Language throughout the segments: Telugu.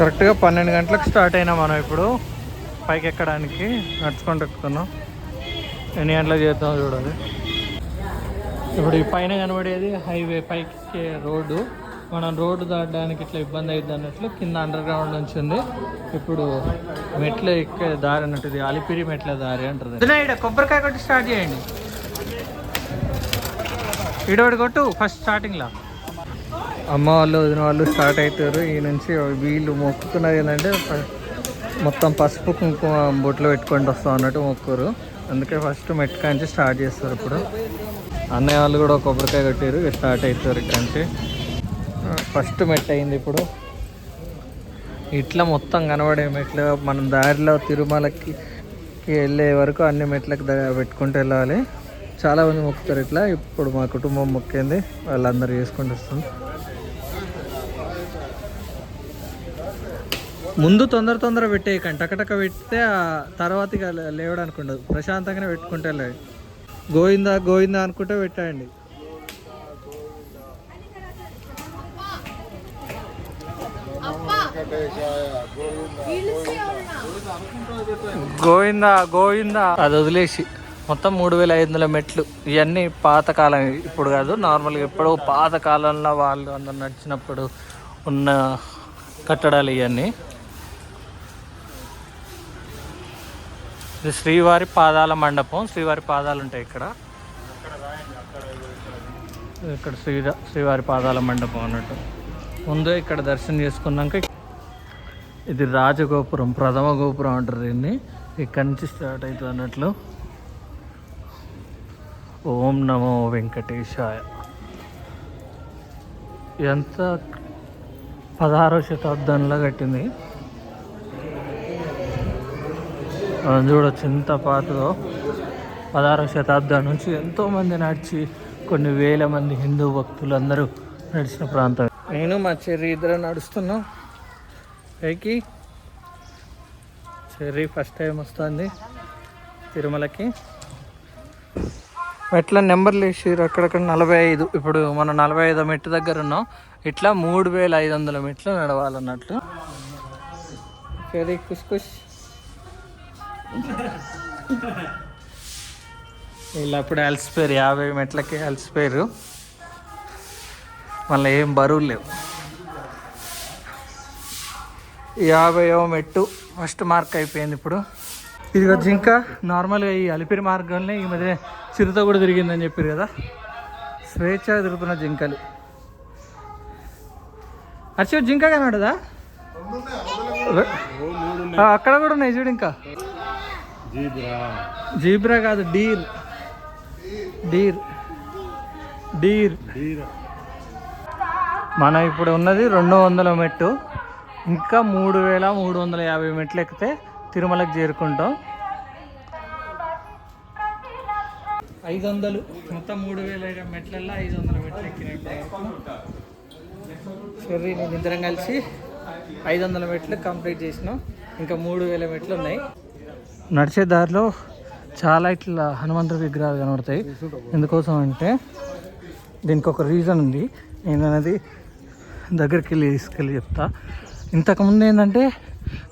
కరెక్ట్గా పన్నెండు గంటలకు స్టార్ట్ అయినా మనం ఇప్పుడు. పైకి ఎక్కడానికి నడుచుకుంటూ ఎక్కుతున్నాం. ఎన్ని గంటలకు చేద్దాం చూడాలి. ఇప్పుడు ఈ పైన కనబడేది హైవే పైకి రోడ్డు. మనం రోడ్డు దాటడానికి ఇట్లా ఇబ్బంది అయింది అన్నట్లు కింద అండర్ గ్రౌండ్ నుంచి ఉంది. ఇప్పుడు మెట్ల ఎక్కే దారి అన్నట్టు ఇది. అలిపిరి మెట్ల దారి అంటారు కొబ్బరికాయ కొట్టి స్టార్ట్ చేయండి. ఇడోడి కొట్టు ఫస్ట్ స్టార్టింగ్లో అమ్మ వాళ్ళు వదిన వాళ్ళు స్టార్ట్ అవుతారు ఈ నుంచి వీళ్ళు మొక్కుతున్నది ఏంటంటే మొత్తం పసుపు కుంకుమ బొట్లు పెట్టుకొని వస్తాం అన్నట్టు మొక్కురు. అందుకే ఫస్ట్ మెట్కా నుంచి స్టార్ట్ చేస్తారు ఇప్పుడు. అన్నయ్య వాళ్ళు కూడా కొబ్బరికాయ కట్టారు స్టార్ట్ అవుతారు ఇక్కడ నుంచి. ఫస్ట్ మెట్ అయింది ఇప్పుడు. ఇట్లా మొత్తం కనబడే మెట్లు మనం దారిలో తిరుమలకి వెళ్ళే వరకు అన్ని మెట్లకు పెట్టుకుంటూ వెళ్ళాలి. చాలా మంది మొక్కుతారు ఇట్లా. ఇప్పుడు మా కుటుంబం మొక్కింది. వాళ్ళందరూ చేసుకుంటూ వస్తుంది ముందు తొందర తొందర పెట్టేయకండి టకటక పెడితే ఆ తర్వాత ఇక లేవడానికి ఉండదు ప్రశాంతంగానే పెట్టుకుంటే వెళ్ళండి గోవిందా అనుకుంటే పెట్టండి గోవిందా గోవిందా. అది వదిలేసి మొత్తం మూడు వేల ఐదు వందల మెట్లు. ఇవన్నీ పాతకాలం ఇప్పుడు కాదు నార్మల్గా ఎప్పుడో పాతకాలంలో వాళ్ళు అందరు నడిచినప్పుడు ఉన్న కట్టడాలు ఇవన్నీ. ఇది శ్రీవారి పాదాల మండపం. శ్రీవారి పాదాలు ఉంటాయి ఇక్కడ. ఇక్కడ శ్రీ శ్రీవారి పాదాల మండపం అన్నట్టు. ముందు ఇక్కడ దర్శనం చేసుకున్నాక ఇది రాజగోపురం ప్రథమ గోపురం అంటారు దీన్ని. ఇక్కడి నుంచి స్టార్ట్ అవుతుంది అన్నట్లు. ఓం నమో వెంకటేశాయ. ఇదంతా పదహారో శతాబ్దంలో కట్టింది. మనం చూడొచ్చు ఎంత పాతదో పదహారవ శతాబ్దం నుంచి ఎంతోమంది నడిచి కొన్ని వేల మంది హిందూ భక్తులు అందరూ నడిచిన ప్రాంతం. నేను మా చెర్రి ఇద్దరు నడుస్తున్నాం. పైకి చెర్రీ ఫస్ట్ టైం వస్తుంది తిరుమలకి. మెట్ల నెంబర్లు వేసారు అక్కడక్కడ నలభై ఐదు. ఇప్పుడు మనం నలభై ఐదు మెట్టు దగ్గర ఉన్నాం. ఇట్లా మూడు వేల ఐదు వందల మెట్లు నడవాలన్నట్లు. చెర్రీ కుష్ కుష్ వీళ్ళు అప్పుడు అలసిపోయారు. యాభై మెట్లకి అలసిపోయారు. మళ్ళీ ఏం బరువు లేవు. యాభైవ మెట్టు ఫస్ట్ మార్క్ అయిపోయింది ఇప్పుడు. ఇదిగో జింక నార్మల్గా ఈ అలిపిరి మార్గంలో ఈ మధ్య చిరుత కూడా తిరిగిందని చెప్పారు కదా. స్వేచ్ఛగా తిరుగుతున్న జింకలు. అర్చు జింక కనబడదా? ఆ, అక్కడ కూడా ఉన్నాయి చూడు ఇంకా. జీబ్రా. కాదు డీర్. డీర్. డీర్. మనం ఇప్పుడు ఉన్నది రెండు వందల మెట్టు. ఇంకా మూడు వేల మూడు వందల యాభై మెట్లు ఎక్కితే తిరుమలకు చేరుకుంటాం. ఐదు వందలు. మొత్తం మూడు వేల మెట్లల్లో ఐదు వందల మెట్లు ఎక్కినట్టు సరే నేను ఇద్దరం కలిసి ఐదు వందల మెట్లు కంప్లీట్ చేసినాం. ఇంకా మూడు వేల మెట్లు ఉన్నాయి. నడిచే దారిలో చాలా ఇట్లా హనుమంతుడి విగ్రహాలు కనబడతాయి. ఎందుకోసం అంటే దీనికి ఒక రీజన్ ఉంది. నేను అనేది దగ్గరికి వెళ్ళి తీసుకెళ్ళి చెప్తా. ఇంతకుముందు ఏంటంటే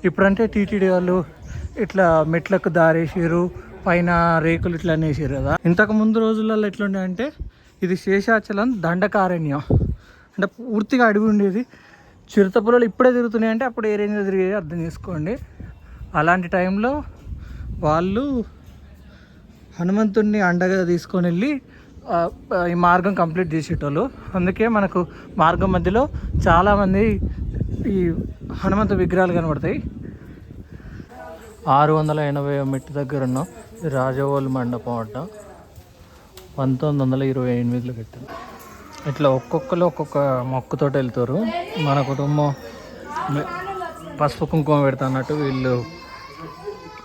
ఇప్పుడంటే టీటీడీ వాళ్ళు ఇట్లా మెట్లకు దారేసారు పైన రేకులు ఇట్లా అనేసారు కదా. ఇంతకు ముందు రోజులలో ఎట్లుండే అంటే ఇది శేషాచలం దండకారణ్యం. అంటే పూర్తిగా అడవి ఉండేది. చిరుత పొలాలు ఇప్పుడే తిరుగుతున్నాయి అంటే అప్పుడు ఏ రేంజ్లో తిరిగేది అర్థం చేసుకోండి. అలాంటి టైంలో వాళ్ళు హనుమంతుడిని అండగా తీసుకొని వెళ్ళి ఈ మార్గం కంప్లీట్ చేసేటోళ్ళు. అందుకే మనకు మార్గం మధ్యలో చాలామంది ఈ హనుమంత విగ్రహాలు కనబడతాయి. ఆరు వందల ఎనభై మెట్టు దగ్గర ఉన్న రాజవోలు మండపం అడ్డ పంతొమ్మిది వందల ఇరవై ఎనిమిదిలో పెట్టారు ఇట్లా ఒక్కొక్కరు ఒక్కొక్క మొక్కుతోటి వెళ్తారు. మన కుటుంబం పసుపు కుంకుమ పెడతా అన్నట్టు వీళ్ళు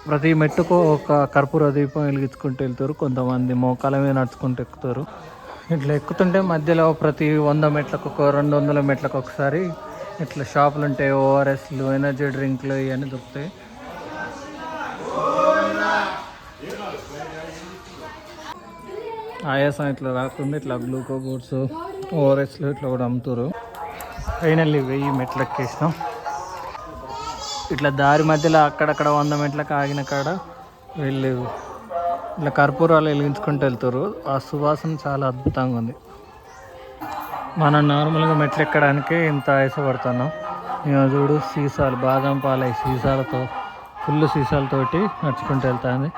ప్రతి మెట్టుకు ఒక కర్పూర దీపం వెలిగించుకుంటూ వెళ్తారు. కొంతమంది మోకాల మీద నడుచుకుంటూ ఎక్కుతారు. ఇట్లా ఎక్కుతుంటే మధ్యలో ప్రతి వంద మెట్లకు ఒక రెండు వందల మెట్లకు ఒకసారి ఇట్లా షాపులు ఉంటాయి. ఓఆర్ఎస్లు ఎనర్జీ డ్రింక్లు ఇవన్నీ దొరుకుతాయి. ఆయాసం ఇట్లా రాకుండా ఇట్లా గ్లూకో ఓఆర్ఎస్లు ఇట్లా కూడా అమ్ముతారు. ఫైనల్లీ వెయ్యి మెట్లు ఎక్కేసినాం ఇట్లా దారి మధ్యలో అక్కడక్కడ వంద మెట్లకు ఆగిన కాడ వీళ్ళు ఇట్లా కర్పూరాలు వెలిగించుకుంటూ వెళ్తారు. ఆ సువాసన చాలా అద్భుతంగా ఉంది. మనం నార్మల్గా మెట్లు ఎక్కడానికే ఇంత ఆయాసపడుతున్నాం. మేము చూడు సీసాలు బాదం పాలు సీసాలతో ఫుల్ సీసాలతోటి నడుచుకుంటూ వెళ్తాంది.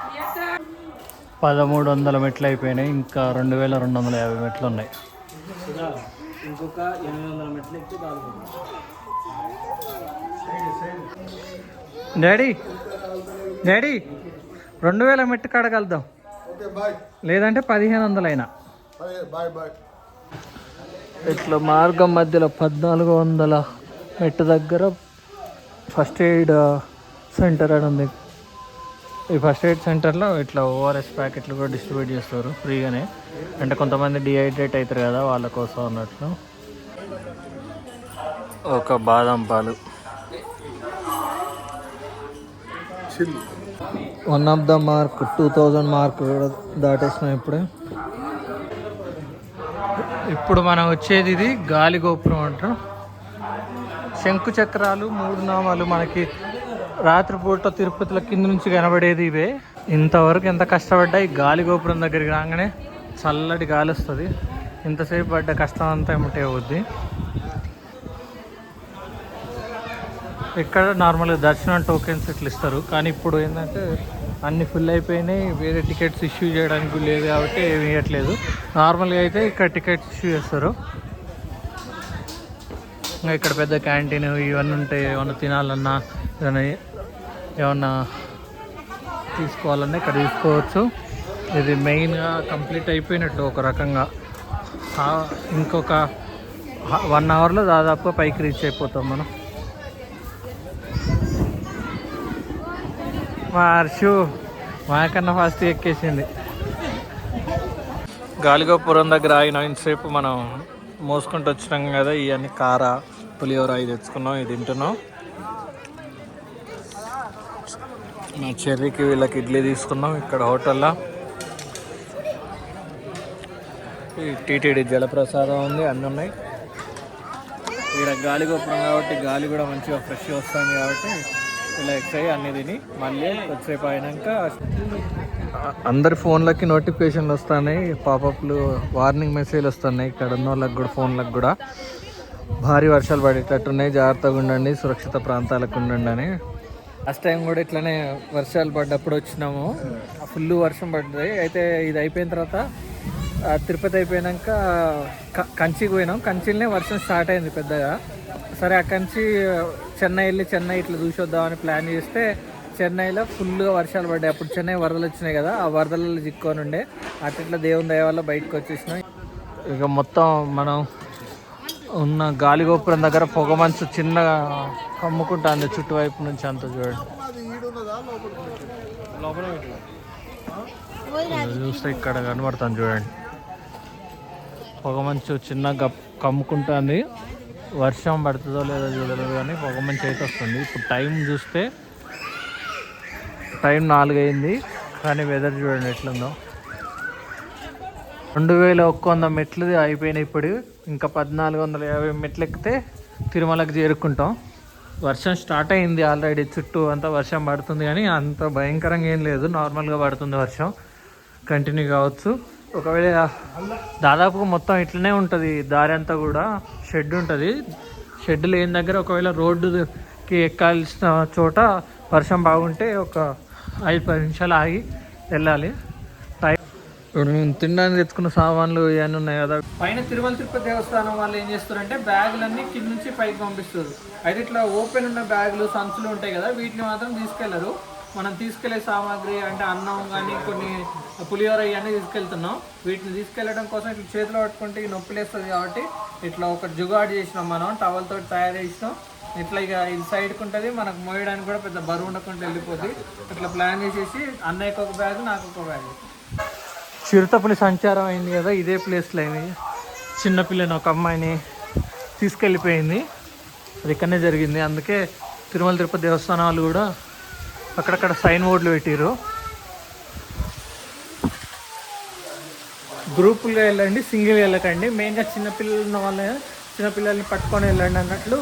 పదమూడు వందల మెట్లు అయిపోయినాయి. ఇంకా రెండు వేల రెండు వందల యాభై మెట్లు ఉన్నాయి. ఇంకొక ఎనిమిది వందల మెట్లు ఎక్కి డాడీ డాడీ రెండు వేల మెట్టు కడగలుద్దాం. బాయ్. లేదంటే పదిహేను వందలైనా. ఇట్లా మార్గం మధ్యలో పద్నాలుగు వందల మెట్టు దగ్గర ఫస్ట్ ఎయిడ్ సెంటర్ అని ఉంది. ఈ ఫస్ట్ ఎయిడ్ సెంటర్లో ఇట్లా ఓఆర్ఎస్ ప్యాకెట్లు కూడా డిస్ట్రిబ్యూట్ చేస్తారు ఫ్రీగానే. అంటే కొంతమంది డిహైడ్రేట్ అవుతారు కదా వాళ్ళ కోసం అన్నట్లు. ఒక బాదం పాలు. Chill one of the mark two thousand mark కూడా దాటేసినాం ఇప్పుడే. ఇప్పుడు మనం వచ్చేది ఇది గాలి గోపురం అంటాం. శంకు చక్రాలు మూడు నామాలు మనకి రాత్రిపూట తిరుపతిలో కింద నుంచి కనబడేది ఇవే. ఇంతవరకు ఎంత కష్టపడ్డా ఈ గాలి గోపురం దగ్గరికి రాగానే చల్లటి గాలి వస్తుంది. ఇంతసేపు పడ్డ కష్టం అంతా ఏమిటే అవుద్ది? ఇక్కడ నార్మల్గా దర్శనం టోకెన్స్ ఇట్లా ఇస్తారు. కానీ ఇప్పుడు ఏంటంటే అన్ని ఫుల్ అయిపోయినాయి. వేరే టికెట్స్ ఇష్యూ చేయడానికి లేదు కాబట్టి ఏమి ఇవ్వట్లేదు నార్మల్గా అయితే ఇక్కడ టికెట్స్ ఇష్యూ చేస్తారు. ఇంకా ఇక్కడ పెద్ద క్యాంటీన్ ఇవన్నీ ఉంటాయి ఏమన్నా తినాలన్నా ఏమైనా ఏమన్నా తీసుకోవాలన్నా ఇక్కడ తీసుకోవచ్చు. ఇది మెయిన్గా కంప్లీట్ అయిపోయినట్టు ఒక రకంగా. ఇంకొక వన్ అవర్లో దాదాపుగా పైకి రీచ్ అయిపోతాం మనం. మా హర్షు మాకన్నా ఫాస్ట్ ఎక్కేసింది. గాలిగోపురం దగ్గర ఆగిన ఇంతసేపు మనం మోసుకుంటూ వచ్చినాం కదా ఇవన్నీ కార పులిహోర ఇది తెచ్చుకున్నాం ఇది తింటున్నాం. మా చెర్రీకి వీళ్ళకి ఇడ్లీ తీసుకున్నాం ఇక్కడ హోటల్లో. ఈ టీటీడీ జలప్రసాదం ఉంది అన్నీ ఉన్నాయి. ఇక్కడ గాలిగోపురం కాబట్టి గాలి కూడా మంచిగా ఫ్రెష్గా వస్తుంది కాబట్టి ఇలా అయ్యి అన్ని తిని మళ్ళీ కొద్దిసేపు అయినాక అందరి ఫోన్లకి నోటిఫికేషన్లు వస్తున్నాయి. పాపప్లు వార్నింగ్ మెసేజ్లు వస్తున్నాయి. ఇక్కడ ఉన్న వాళ్ళకి కూడా ఫోన్లకు కూడా. భారీ వర్షాలు పడేటట్టున్నాయి. జాగ్రత్తగా ఉండండి సురక్షిత ప్రాంతాలకు ఉండండి అని. లాస్ట్ టైం కూడా ఇట్లానే వర్షాలు పడ్డప్పుడు వచ్చినాము. ఫుల్ వర్షం పడ్డది. అయితే ఇది అయిపోయిన తర్వాత తిరుపతి అయిపోయాక క- కంచికి పోయినాం. కంచిలోనే వర్షం స్టార్ట్ అయింది పెద్దగా. సరే అక్కడి నుంచి చెన్నై వెళ్ళి చెన్నై ఇట్లా చూసి వద్దామని ప్లాన్ చేస్తే చెన్నైలో ఫుల్గా వర్షాలు పడ్డాయి. అప్పుడు చెన్నై వరదలు వచ్చినాయి కదా ఆ వరదలలో చిక్కుకొని ఉండే అట్లా ఇట్లా దేవుని దయ వల్ల బయటకు వచ్చేసినాం. ఇక మొత్తం మనం ఉన్న గాలి గోపురం దగ్గర పొగ మంచు చిన్నగా కమ్ముకుంటుంది చుట్టువైపు నుంచి అంత చూడండి. చూస్తే ఇక్కడ కనబడుతుంది చూడండి. పొగ మంచు చిన్నగా గప్ కమ్ముకుంటుంది. వర్షం పడుతుందో లేదో చూడలేదు కానీ పొగ మంచి అయితే వస్తుంది. ఇప్పుడు టైం చూస్తే టైం నాలుగు అయింది కానీ వెదర్ చూడండి ఎట్లుందో. రెండు వేల ఒక్క వంద మెట్లు అయిపోయినాయి ఇప్పుడు. ఇంకా పద్నాలుగు వందల యాభై మెట్లు ఎక్కితే తిరుమలకు చేరుకుంటాం. వర్షం స్టార్ట్ అయింది ఆల్రెడీ చుట్టూ అంతా వర్షం పడుతుంది కానీ అంత భయంకరంగా ఏం లేదు. నార్మల్గా పడుతుంది వర్షం. కంటిన్యూ కావచ్చు. ఒకవేళ దాదాపుగా మొత్తం ఇట్లనే ఉంటుంది దారి అంతా కూడా షెడ్ ఉంటుంది. షెడ్ లేని దగ్గర ఒకవేళ రోడ్డుకి ఎక్కాల్సిన చోట వర్షం బాగుంటే ఒక ఐదు పది నిమిషాలు ఆగి వెళ్ళాలి. టైం ఇప్పుడు మేము తినడానికి తెచ్చుకున్న సామాన్లు ఇవన్నీ ఉన్నాయి కదా. పైన తిరుమల తిరుపతి దేవస్థానం వాళ్ళు ఏం చేస్తారంటే బ్యాగులన్నీ కింద నుంచి పైకి పంపిస్తారు. అయితే ఇట్లా ఓపెన్ ఉన్న బ్యాగులు సంచులు ఉంటాయి కదా వీటిని మాత్రం తీసుకెళ్ళరు. మనం తీసుకెళ్ళే సామాగ్రి అంటే అన్నం కానీ కొన్ని పులిహోర ఇవన్నీ తీసుకెళ్తున్నాం. వీటిని తీసుకెళ్ళడం కోసం ఇట్లా చేతిలో పట్టుకుంటే నొప్పి లేస్తుంది కాబట్టి ఇట్లా ఒక జుగాడు చేసినాం మనం టవల్తో తయారు చేసినాం. ఇట్లా ఇక ఇది సైడ్కి ఉంటుంది మనకు మోయడానికి కూడా పెద్ద బరువు ఉండకుండా వెళ్ళిపోద్ది. ఇట్లా ప్లాన్ చేసేసి అన్నయ్యకి ఒక బ్యాగ్ నాకు ఒక బ్యాగ్ చిరుతపులి సంచారం అయింది కదా ఇదే ప్లేస్లో అయింది. చిన్నపిల్లని ఒక అమ్మాయిని తీసుకెళ్ళిపోయింది. అది ఇక్కడనే జరిగింది. అందుకే తిరుమల తిరుపతి దేవస్థానాలు కూడా అక్కడక్కడ సైన్ బోర్డులు పెట్టారు గ్రూపులుగా వెళ్ళండి సింగిల్ వెళ్ళకండి. మెయిన్గా చిన్నపిల్లలు ఉన్న వాళ్ళ చిన్నపిల్లల్ని పట్టుకొని వెళ్ళండి అన్నట్లు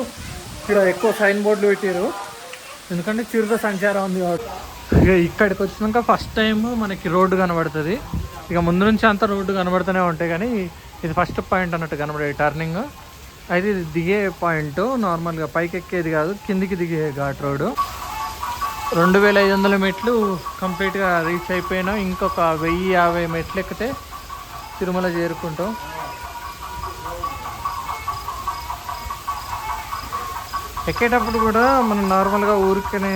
ఇక్కడ ఎక్కువ సైన్ బోర్డులు పెట్టారు ఎందుకంటే చిరుత సంచారం ఉంది కాబట్టి. ఇక ఇక్కడికి వచ్చినాక ఫస్ట్ టైం మనకి రోడ్డు కనబడుతుంది. ఇక ముందు నుంచి అంతా రోడ్డు కనబడుతూనే ఉంటాయి కానీ ఇది ఫస్ట్ పాయింట్ అన్నట్టు కనబడే టర్నింగ్ అయితే ఇది దిగే పాయింట్ నార్మల్గా పైకి ఎక్కేది కాదు కిందికి దిగే ఘాట్ రోడ్డు. రెండు వేల ఐదు వందల మెట్లు కంప్లీట్గా రీచ్ అయిపోయినాం. ఇంకొక వెయ్యి యాభై మెట్లు ఎక్కితే తిరుమల చేరుకుంటాం. ఎక్కేటప్పుడు కూడా మనం నార్మల్గా ఊరికనే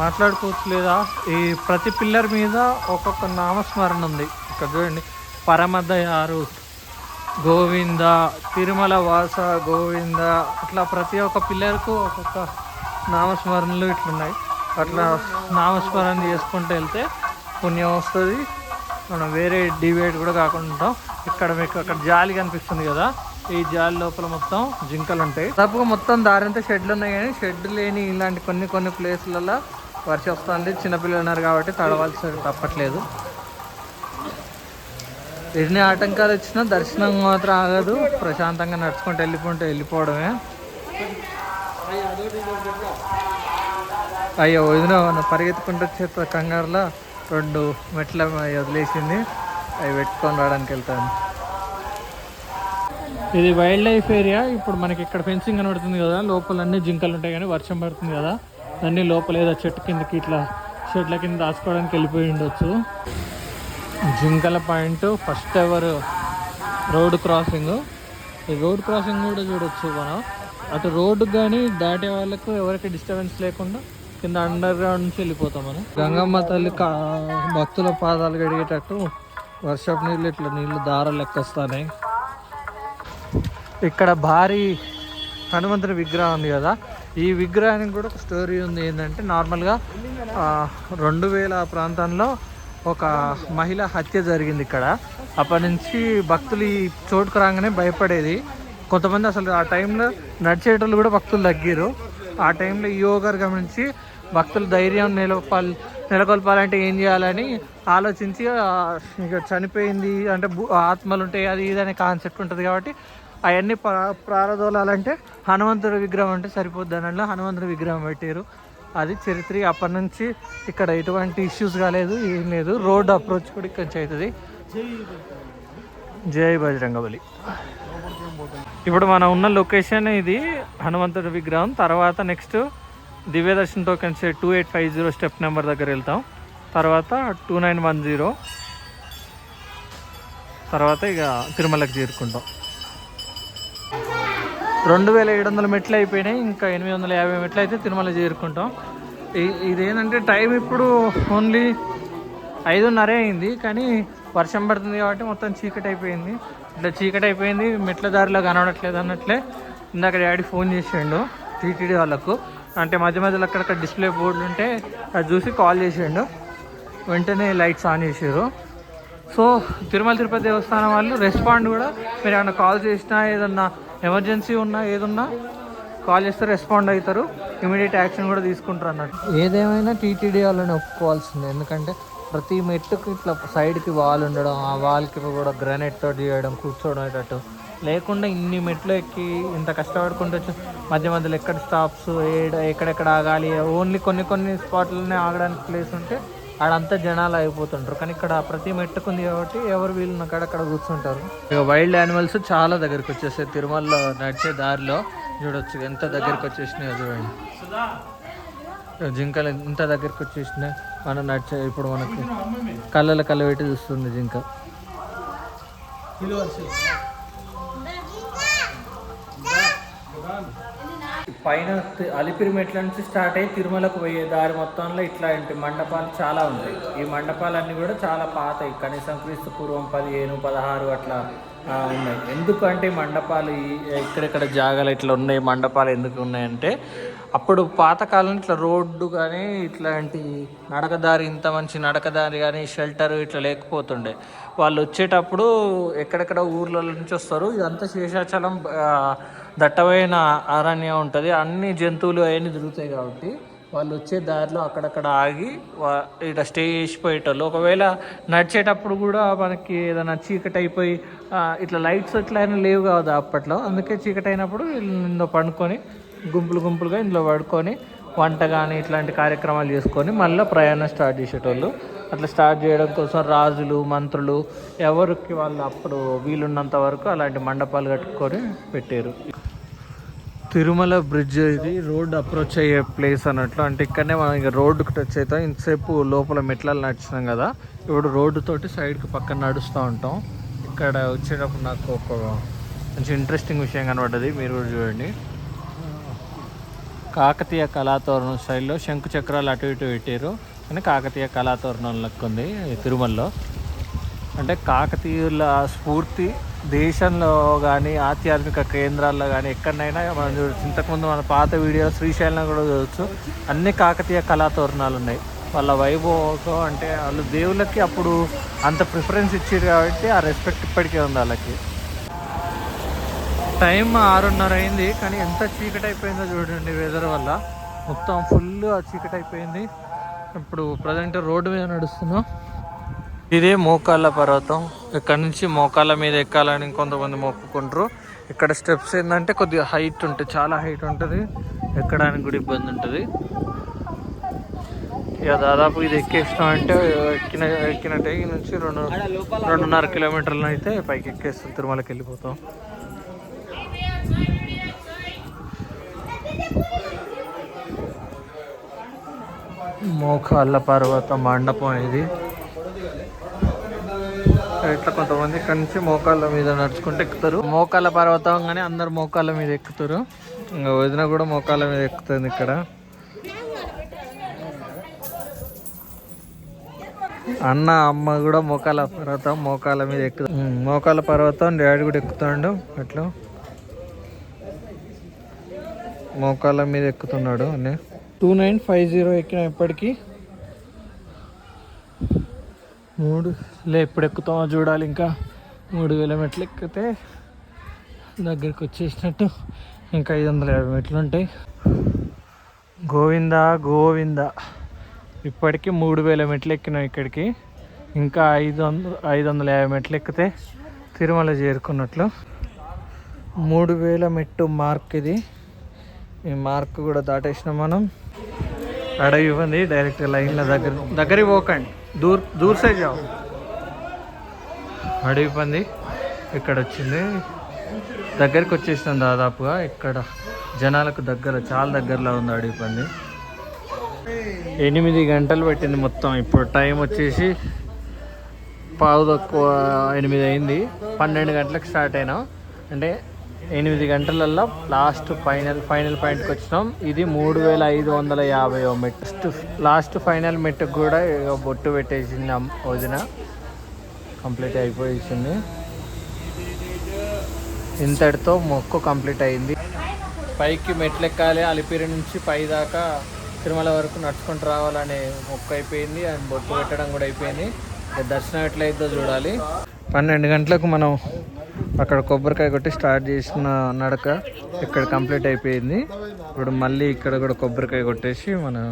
మాట్లాడుకోవచ్చు లేదా ఈ ప్రతి పిల్లర్ మీద ఒక్కొక్క నామస్మరణ ఉంది. ఇక్కడ చూడండి. పరమదయారు గోవింద తిరుమల వాస గోవింద అట్లా ప్రతి ఒక్క పిల్లర్కు ఒక్కొక్క నామస్మరణలు ఇట్లున్నాయి. అట్లా నామస్మరణ చేసుకుంటూ వెళ్తే పుణ్యం వస్తుంది. మనం వేరే డివైడ్ కూడా కాకుండా ఉంటాం. ఇక్కడ మీకు అక్కడ జాలి కనిపిస్తుంది కదా. ఈ జాలి లోపల మొత్తం జింకలు ఉంటాయి. దాదాపుగా మొత్తం దారింతా షెడ్లు ఉన్నాయి కానీ షెడ్ లేని ఇలాంటి కొన్ని కొన్ని ప్లేస్లలో వర్షం వస్తుంది. చిన్నపిల్లలు ఉన్నారు కాబట్టి తడవాల్సి తప్పట్లేదు. ఎన్ని ఆటంకాలు వచ్చినా దర్శనం మాత్రం ఆగదు. ప్రశాంతంగా నడుచుకుంటూ వెళ్ళిపోతే వెళ్ళిపోవడమే. అయ్యో వదిన మన పరిగెత్తుకుంటూ వచ్చే కంగారులో రెండు మెట్ల వదిలేసింది. అవి పెట్టుకొని రావడానికి వెళ్తాను. ఇది వైల్డ్ లైఫ్ ఏరియా. ఇప్పుడు మనకి ఇక్కడ ఫెన్సింగ్ కనబడుతుంది కదా. లోపల అన్ని జింకలు ఉంటాయి కానీ వర్షం పడుతుంది కదా. అన్ని లోపల ఏదో చెట్టు కిందకి ఇట్లా చెట్ల కింద దాచుకోవడానికి వెళ్ళిపోయి ఉండొచ్చు. జింకల point first ever road crossing. ఈ రోడ్ క్రాసింగ్ కూడా చూడొచ్చు మనం. అటు రోడ్డు కానీ దాటే వాళ్ళకు ఎవరికి డిస్టర్బెన్స్ లేకుండా కింద అండర్ గ్రౌండ్ నుంచి వెళ్ళిపోతాం మనం గంగమ్మ తల్లి కా భక్తుల పాదాలు కడిగేటట్టు వర్షపు నీళ్ళు ఇట్లా నీళ్ళు దారాలు లెక్కొస్తాయి ఇక్కడ భారీ హనుమంతుని విగ్రహం ఉంది కదా. ఈ విగ్రహానికి కూడా ఒక స్టోరీ ఉంది ఏంటంటే నార్మల్గా రెండు వేల ప్రాంతంలో ఒక మహిళ హత్య జరిగింది ఇక్కడ. అప్పటి నుంచి భక్తులు ఈ చోటుకు రాగానే భయపడేది. కొంతమంది అసలు ఆ టైంలో నడిచేటోళ్ళు కూడా భక్తులు తగ్గారు ఆ టైంలో ఈఓ గారు గమనించి భక్తుల ధైర్యం నెలకొల్పాలి నెలకొల్పాలంటే ఏం చేయాలని ఆలోచించి ఇక చనిపోయింది అంటే భూ- ఆత్మలు ఉంటాయి అది ఇది అనే కాన్సెప్ట్ ఉంటుంది కాబట్టి అవన్నీ ప్రా ప్రారదోలాలంటే హనుమంతుడి విగ్రహం అంటే సరిపోద్ది అన్నట్లు హనుమంతుడి విగ్రహం పెట్టారు. అది చరిత్ర అప్పటి నుంచి ఇక్కడ ఎటువంటి ఇష్యూస్ కాలేదు ఏం లేదు. రోడ్ అప్రోచ్ కూడా ఇక్కడ నుంచి అవుతుంది. జై బజరంగబలి. ఇప్పుడు మనం ఉన్న లొకేషన్ ఇది హనుమంతుడి విగ్రహం. తర్వాత next Divya Darshan tokens two eight five zero step number దగ్గర వెళ్తాం. తర్వాత టూ నైన్ వన్ జీరో తర్వాత ఇక తిరుమలకి చేరుకుంటాం. రెండు వేల ఏడు వందల మెట్లు అయిపోయినాయి. ఇంకా ఎనిమిది వందల యాభై మెట్లు అయితే తిరుమల చేరుకుంటాం. ఇదేంటంటే టైం ఇప్పుడు ఓన్లీ ఐదున్నరే అయింది. కానీ వర్షం పడుతుంది కాబట్టి మొత్తం చీకటి అయిపోయింది ఇట్లా చీకటి అయిపోయింది మెట్ల దారిలో కనబడట్లేదు అన్నట్లే ఇందాక డాడీ ఫోన్ చేసిండు టీటీడీ వాళ్ళకు. అంటే మధ్య మధ్యలో అక్కడక్కడ డిస్ప్లే బోర్డులు ఉంటే అది చూసి కాల్ చేసిండు. వెంటనే లైట్స్ ఆన్ చేసారు సో తిరుమల తిరుపతి దేవస్థానం వాళ్ళు రెస్పాండ్ కూడా మీరు ఏమైనా కాల్ చేసినా ఏదన్నా ఎమర్జెన్సీ ఉన్నా ఏదున్నా కాల్ చేస్తే రెస్పాండ్ అవుతారు. ఇమీడియట్ యాక్షన్ కూడా తీసుకుంటారు అన్నట్టు. ఏదేమైనా టీటీడీ వాళ్ళని ఒప్పుకోవాల్సిందే. ఎందుకంటే ప్రతి మెట్టుకు ఇట్లా సైడ్కి వాల్ ఉండడం ఆ వాల్కి కూడా గ్రానైట్ తోటి చేయడం కూర్చోవడం లేకుండా ఇన్ని మెట్లు ఎక్కి ఇంత కష్టపడుకుంటూ మధ్య మధ్యలో ఎక్కడ స్టాప్స్ ఏడ ఎక్కడెక్కడ ఆగాలి ఓన్లీ కొన్ని కొన్ని స్పాట్లనే ఆగడానికి ప్లేస్ ఉంటే ఆడంతా జనాలు అయిపోతుంటారు. కానీ ఇక్కడ ప్రతి మెట్టుకుంది కాబట్టి ఎవరు వీళ్ళు అక్కడక్కడ కూర్చుంటారు. ఇక వైల్డ్ యానిమల్స్ చాలా దగ్గరికి వచ్చేసాయి. తిరుమలలో నడిచే దారిలో చూడొచ్చు. ఎంత దగ్గరికి వచ్చేసినాయో చూడండి. జింకలు ఇంత దగ్గరికి వచ్చేసిన మనం నడిచే ఇప్పుడు మనకి కళ్ళల కళ్ళ పెట్టి చూస్తుంది జింక. పైన అలిపిరి మెట్ల నుంచి స్టార్ట్ అయ్యి తిరుమలకు పోయే దారి మొత్తంలో ఇట్లాంటి మండపాలు చాలా ఉంటాయి ఈ మండపాలన్నీ కూడా చాలా పాతయి. కనీసం క్రీస్తు పూర్వం పదిహేను పదహారు అట్లా ఉన్నాయి. ఎందుకంటే మండపాలు ఈ- ఇక్కడెక్కడ జాగాలు ఇట్లా ఉన్నాయి మండపాలు ఎందుకు ఉన్నాయంటే అప్పుడు పాతకాలం ఇట్లా రోడ్డు కానీ ఇట్లాంటి నడకదారి ఇంత మంచి నడకదారి కానీ షెల్టర్ ఇట్లా లేకపోతుండే. వాళ్ళు వచ్చేటప్పుడు ఎక్కడెక్కడ ఊర్ల నుంచి వస్తారు ఇదంతా శేషాచలం దట్టమైన అరణ్యం ఉంటుంది. అన్ని జంతువులు అవన్నీ తిరుగుతాయి కాబట్టి వాళ్ళు వచ్చే దారిలో అక్కడక్కడ ఆగి వా- ఇట్లా స్టే చేసిపోయేటోళ్ళు. ఒకవేళ నడిచేటప్పుడు కూడా మనకి ఏదైనా చీకటి అయిపోయి ఇట్లా లైట్స్ ఇట్లా అయినా లేవు కాదు అప్పట్లో. అందుకే చీకటి అయినప్పుడు వీళ్ళు పండుకొని గుంపులు గుంపులుగా ఇందులో పడుకొని వంట కానీ ఇట్లాంటి కార్యక్రమాలు చేసుకొని మళ్ళీ ప్రయాణం స్టార్ట్ చేసేటోళ్ళు. అట్లా స్టార్ట్ చేయడం కోసం రాజులు మంత్రులు ఎవరికి వాళ్ళు అప్పుడు వీలున్నంత వరకు అలాంటి మండపాలు కట్టుకొని పెట్టారు. తిరుమల బ్రిడ్జ్ ఇది రోడ్ అప్రోచ్ అయ్యే ప్లేస్ అన్నట్లు. అంటే ఇక్కడనే మనం ఇక రోడ్డుకి టచ్ అవుతాం ఇంతసేపు లోపల మెట్లలో నడిచినాం కదా. ఇప్పుడు రోడ్డు తోటి సైడ్కి పక్కన నడుస్తూ ఉంటాం. ఇక్కడ వచ్చేటప్పుడు నాకు ఒక మంచి ఇంట్రెస్టింగ్ విషయం కనబడ్డది. మీరు కూడా చూడండి. కాకతీయ కళాతోరణం స్టైల్లో శంకు చక్రాలు అటు ఇటు పెట్టారు కానీ కాకతీయ కళాతోరణం లెక్క ఉంది తిరుమలలో. అంటే కాకతీయుల స్ఫూర్తి దేశంలో కానీ ఆధ్యాత్మిక కేంద్రాల్లో కానీ ఎక్కడైనా మనం చూడొచ్చు. ఇంతకుముందు మన పాత వీడియో శ్రీశైలం కూడా చూడొచ్చు. అన్ని కాకతీయ కళాతోరణాలు ఉన్నాయి. వాళ్ళ వైభవం అంటే వాళ్ళు దేవుళ్ళకి అప్పుడు అంత ప్రిఫరెన్స్ ఇచ్చారు కాబట్టి ఆ రెస్పెక్ట్ ఇప్పటికే ఉంది వాళ్ళకి. టైం ఆరున్నర అయింది కానీ ఎంత చీకటి అయిపోయిందో చూడండి వెదర్ వల్ల. మొత్తం ఫుల్ చీకటి అయిపోయింది ఇప్పుడు ప్రజెంట్ రోడ్డు మీద నడుస్తున్నాం. ఇదే మోకాళ్ళ పర్వతం. ఇక్కడ నుంచి మోకాళ్ళ మీద ఎక్కాలని కొంతమంది మొక్కుకుంటారు. ఇక్కడ స్టెప్స్ ఏంటంటే కొద్దిగా హైట్ ఉంటుంది చాలా హైట్ ఉంటుంది. ఎక్కడానికి కూడా ఇబ్బంది ఉంటుంది. ఇక దాదాపు ఇది ఎక్కేస్తాం అంటే ఎక్కిన ఎక్కినట్టే నుంచి రెండు రెండున్నర కిలోమీటర్లు అయితే పైకి ఎక్కేస్తాం తిరుమలకి వెళ్ళిపోతాం మోకాళ్ళ పర్వత మండపం ఇది. ఇట్లా కొంతమంది ఇక్కడ నుంచి మోకాళ్ళ మీద నడుచుకుంటూ ఎక్కుతారు. మోకాళ్ళ పర్వతం కానీ అందరు మోకాళ్ళ మీద ఎక్కుతారు. ఇంకా వదిన కూడా మోకాళ్ళ మీద ఎక్కుతుంది ఇక్కడ. అన్న అమ్మ కూడా మోకాళ్ళ పర్వతం మోకాళ్ళ మీద ఎక్కు మోకాళ్ళ పర్వతం డాడీ కూడా ఎక్కుతాడు. అట్లా. మోకాళ్ళ మీద ఎక్కుతున్నాడు అన్నీ టూ నైన్ ఫైవ్ జీరో ఎక్కిన ఇప్పటికీ. మూడు లే ఎప్పుడు ఎక్కుతామో చూడాలి ఇంకా. మూడు వేల మెట్లు ఎక్కితే దగ్గరికి వచ్చేసినట్టు ఇంకా ఐదు వందల యాభై మెట్లు ఉంటాయి. గోవింద గోవింద. ఇప్పటికీ మూడు వేల మెట్లు ఎక్కినాం ఇక్కడికి. ఇంకా ఐదు వందల ఐదు వందల యాభై మెట్లు ఎక్కితే తిరుమల చేరుకున్నట్లు. మూడు వేల మెట్టు మార్క్ ఇది. ఈ మార్క్ కూడా దాటేసినాం మనం. అడవి ఇవ్వండి డైరెక్ట్ లైన్ల దగ్గర. దగ్గరికి పోకండి. దూర్ దూర్ సైడ్ జావు. అడవి పంది ఇక్కడ వచ్చింది. దగ్గరికి వచ్చేసినాం దాదాపుగా. ఇక్కడ జనాలకు దగ్గర చాలా దగ్గరలో ఉంది అడవి పంది ఎనిమిది గంటలు పెట్టింది మొత్తం. ఇప్పుడు టైం వచ్చేసి పావు తక్కువ ఎనిమిది అయింది. పన్నెండు గంటలకు స్టార్ట్ అయినాం. అంటే ఎనిమిది గంటలల్లో లాస్ట్ ఫైనల్ ఫైనల్ పాయింట్కి వచ్చినాం. ఇది మూడు వేల ఐదు వందల యాభై మెట్ లాస్ట్ ఫైనల్ మెట్టుకు కూడా ఇగో బొట్టు పెట్టేసింది వదిన. కంప్లీట్ అయిపోయింది ఇంతటితో మొక్కు కంప్లీట్ అయింది. పైకి మెట్లు ఎక్కాలి అలిపిరి నుంచి పై దాకా తిరుమల వరకు నడుచుకుంటూ రావాలనే మొక్కు అయిపోయింది. అండ్ బొట్టు పెట్టడం కూడా అయిపోయింది. దర్శనం ఎట్లయిద్దో చూడాలి. పన్నెండు గంటలకు మనం అక్కడ కొబ్బరికాయ కొట్టి స్టార్ట్ చేసిన నడక ఇక్కడ కంప్లీట్ అయిపోయింది. ఇప్పుడు మళ్ళీ ఇక్కడ కూడా కొబ్బరికాయ కొట్టేసి మనం